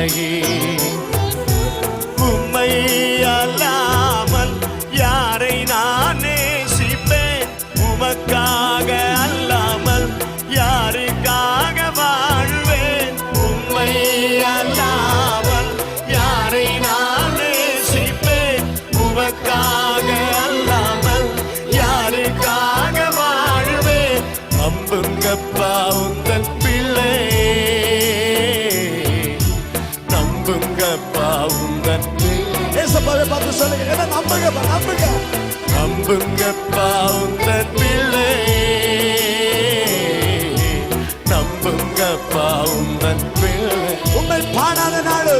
அழகே. உம்மை அல்லாமல் யாரை நான் நேசிப்பேன்? உமக்காக அல்லாமல் யாருக்காக வாழ்வேன்? உம்மை அல்லாமல் யாரை நான் நேசிப்பேன்? உமக்காக அல்லாமல் யாருக்காக வாழ்வேன்? அம்புங்கப்பா உங்கள் பிள்ளை. நம்புங்கப்பா உந்தன் ஏசப்பாவை பார்த்து சொல்லுங்க. ஏன்னா நம்புங்கப்பா நம்புங்க. நம்புங்கப்பா உந்தன் பிள்ளை நம்புங்கப்பா உந்தன் பிள்ளை உங்கள் பாடாத நாடு